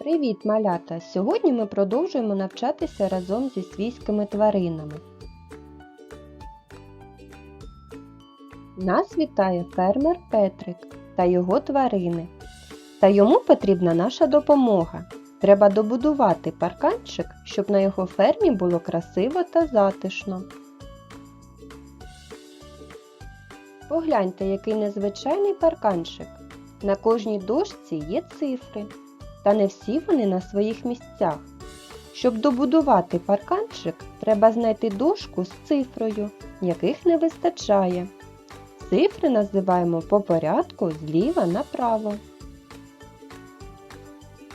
Привіт, малята! Сьогодні ми продовжуємо навчатися разом зі свійськими тваринами. Нас вітає фермер Петрик та його тварини. Та йому потрібна наша допомога. Треба добудувати парканчик, щоб на його фермі було красиво та затишно. Погляньте, який незвичайний парканчик. На кожній дошці є цифри, та не всі вони на своїх місцях. Щоб добудувати парканчик, треба знайти дошку з цифрою, яких не вистачає. Цифри називаємо по порядку зліва направо.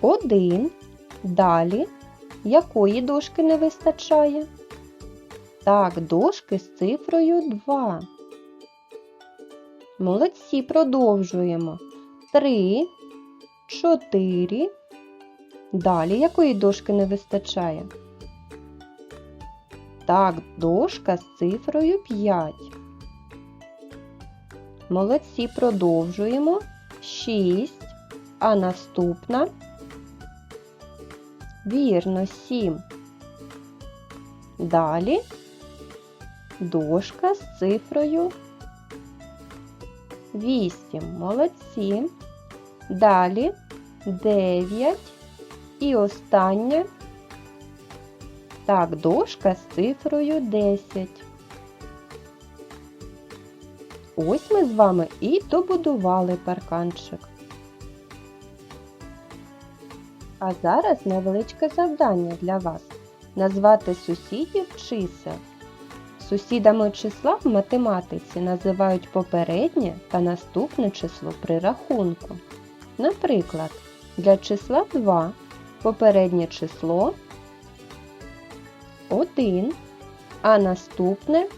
Один. Далі. Якої дошки не вистачає? Так, дошки з цифрою 2. Молодці, продовжуємо. 3, 4. Далі якої дошки не вистачає? Так, дошка з цифрою 5. Молодці, продовжуємо. 6. А наступна? Вірно, 7. Далі дошка з цифрою 8. Молодці. Далі 9. І остання. Так, дошка з цифрою 10. Ось ми з вами і добудували парканчик. А зараз невеличке завдання для вас. Назвати сусідів чисел. Сусідами числа в математиці називають попереднє та наступне число при рахунку. Наприклад, для числа 2 попереднє число 1, а наступне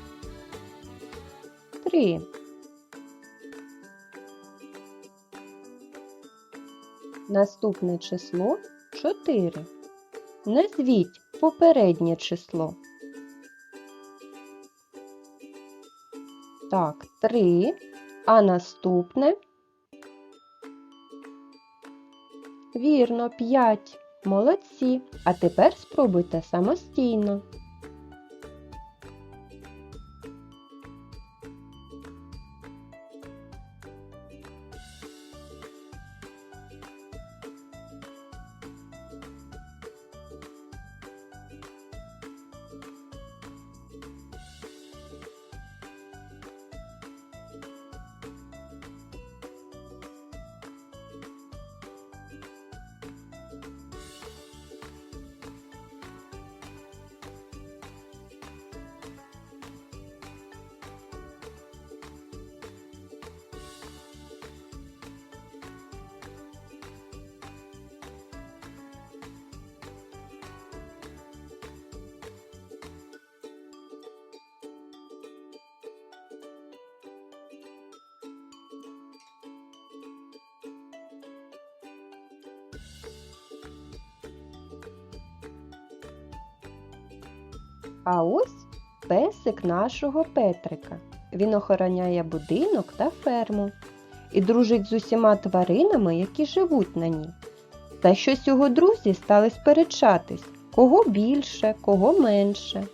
3. Наступне число 4. Назвіть попереднє число. Так, 3, а наступне Вірно, 5. Молодці. А тепер спробуйте самостійно. А ось песик нашого Петрика. Він охороняє будинок та ферму і дружить з усіма тваринами, які живуть на ній. Та щось його друзі стали сперечатись, кого більше, кого менше.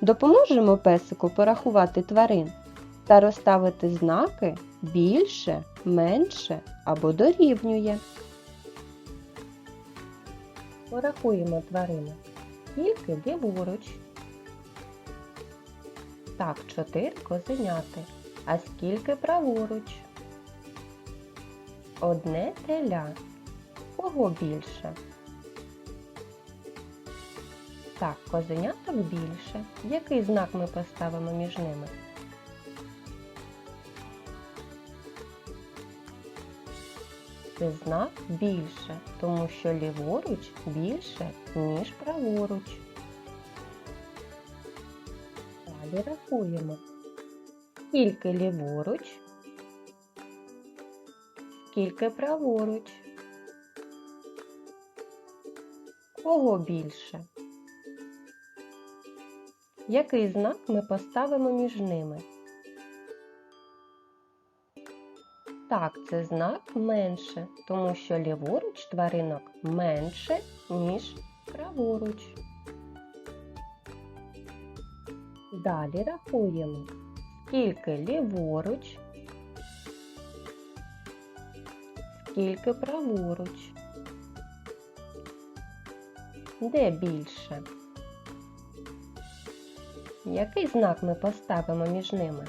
Допоможемо песику порахувати тварин та розставити знаки більше, менше або дорівнює. Порахуємо тварини. Тільки ліворуч. Так, чотири козеняти. А скільки праворуч? Одне теля. Кого більше? Так, козеняток більше. Який знак ми поставимо між ними? Це знак більше, тому що ліворуч більше, ніж праворуч. Далі рахуємо. Скільки ліворуч, скільки праворуч. Кого більше? Який знак ми поставимо між ними? Так, це знак менше, тому що ліворуч тваринок менше, ніж праворуч. Далі рахуємо, скільки ліворуч, скільки праворуч. Де більше? Який знак ми поставимо між ними?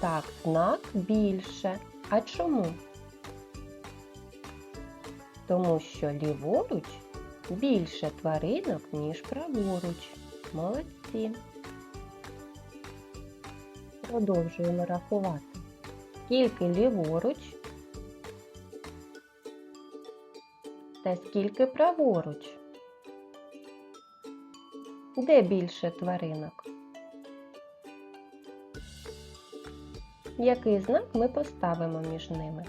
Так, знак більше. А чому? Тому що ліворуч більше тваринок, ніж праворуч. Молодці. Продовжуємо рахувати. Скільки ліворуч та скільки праворуч? Де більше тваринок? Який знак ми поставимо між ними?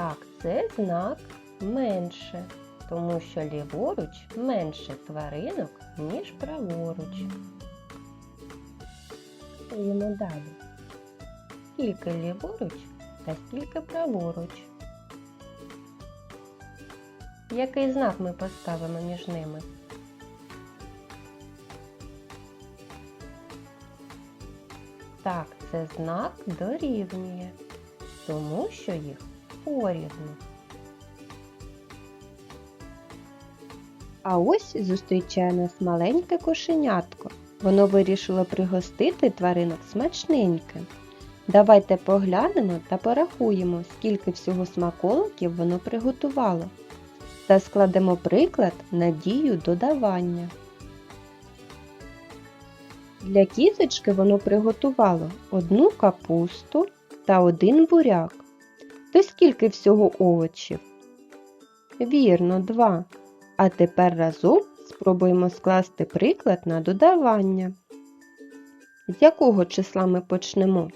Так, це знак менше, тому що ліворуч менше тваринок, ніж праворуч. Стоїмо далі. Скільки ліворуч та скільки праворуч? Який знак ми поставимо між ними? Так, це знак дорівнює, тому що їх порівну. А ось зустрічає нас маленьке кошенятко. Воно вирішило пригостити тваринок смачненьким. Давайте поглянемо та порахуємо, скільки всього смаколиків воно приготувало. Та складемо приклад на дію додавання. Для кізочки воно приготувало одну капусту та один буряк. То скільки всього овочів? Вірно, два. А тепер разом спробуємо скласти приклад на додавання. З якого числа ми почнемо?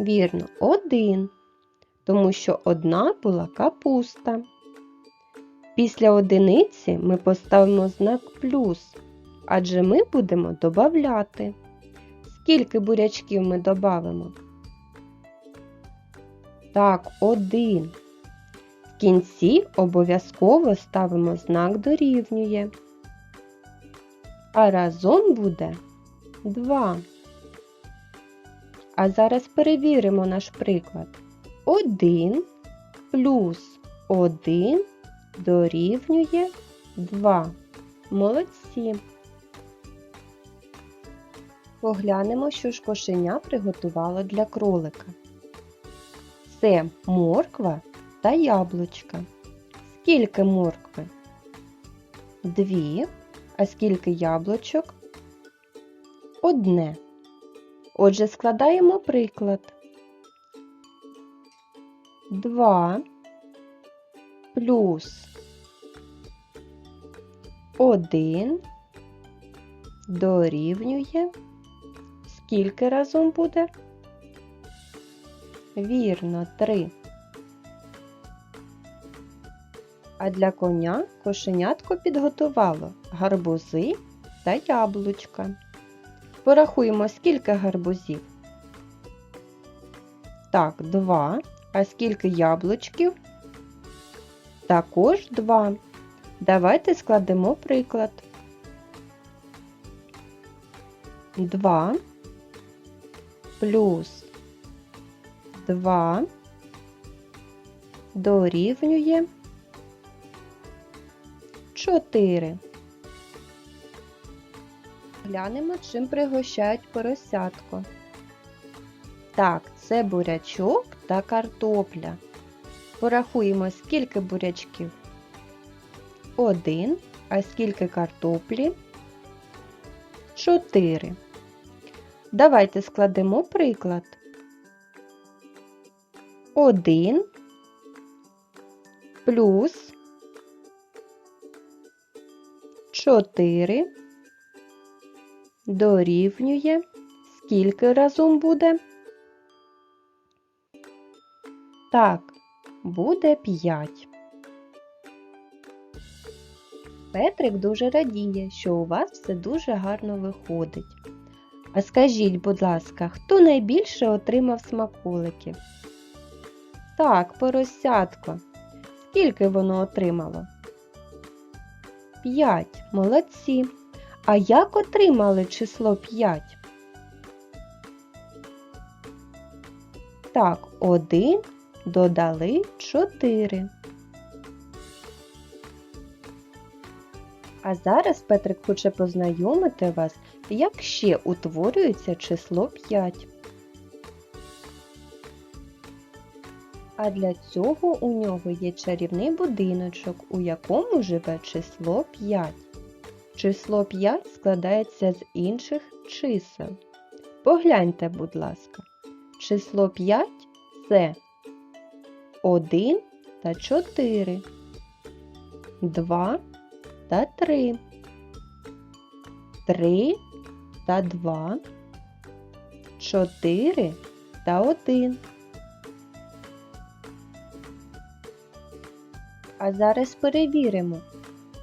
Вірно, один, тому що одна була капуста. Після одиниці ми поставимо знак плюс, адже ми будемо додавати. Скільки бурячків ми додамо? Так, один. В кінці обов'язково ставимо знак дорівнює. А разом буде 2. А зараз перевіримо наш приклад. 1 плюс 1 дорівнює 2. Молодці. Поглянемо, що ж кошеня приготувало для кролика. Це морква та яблучка. Скільки моркви? Дві. А скільки яблучок? Одне. Отже, складаємо приклад. 2 плюс 1 дорівнює. Скільки разом буде? Вірно, 3. А для коня кошенятко підготувало гарбузи та яблучка. Порахуємо, скільки гарбузів. Так, 2. А скільки яблучків? Також 2. Давайте складемо приклад. 2 плюс 2 дорівнює 4. Глянемо, чим пригощають поросятко. Так, це бурячок та картопля. Порахуємо, скільки бурячків. Один. А скільки картоплі? Чотири. Давайте складемо приклад. Один плюс 4 дорівнює. Скільки разом буде? Так, буде 5. Петрик дуже радіє, що у вас все дуже гарно виходить. А скажіть, будь ласка, хто найбільше отримав смаколиків? Так, поросятко. Скільки воно отримало? П'ять. Молодці. А як отримали число 5? Так, 1 додали 4. А зараз Петрик хоче познайомити вас, як ще утворюється число 5. А для цього у нього є чарівний будиночок, у якому живе число 5. Число 5 складається з інших чисел. Погляньте, будь ласка. Число 5 це 1 та 4, 2 та 3, 3 та 2, 4 та 1. А зараз перевіримо,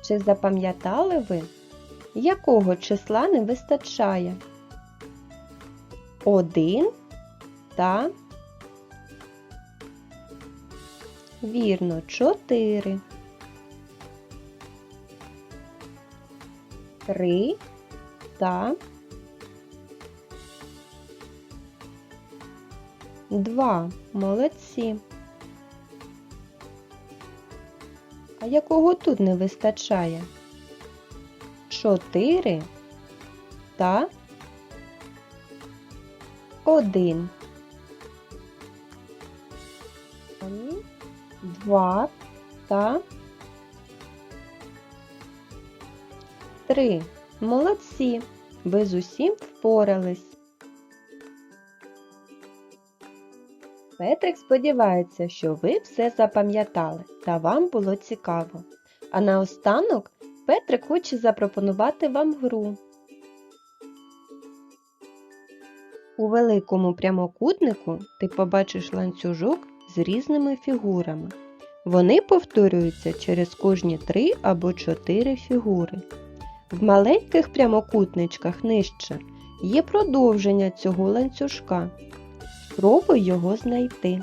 чи запам'ятали ви, якого числа не вистачає? 1 та вірно 4. 3 та 2. Молодці. А якого тут не вистачає? 4 та 1. 2 та 3. Молодці. Ви з усім впорались. Петрик сподівається, що ви все запам'ятали та вам було цікаво. А наостанок Петрик хоче запропонувати вам гру. У великому прямокутнику ти побачиш ланцюжок з різними фігурами. Вони повторюються через кожні три або чотири фігури. В маленьких прямокутничках нижче є продовження цього ланцюжка. Спробуй його знайти.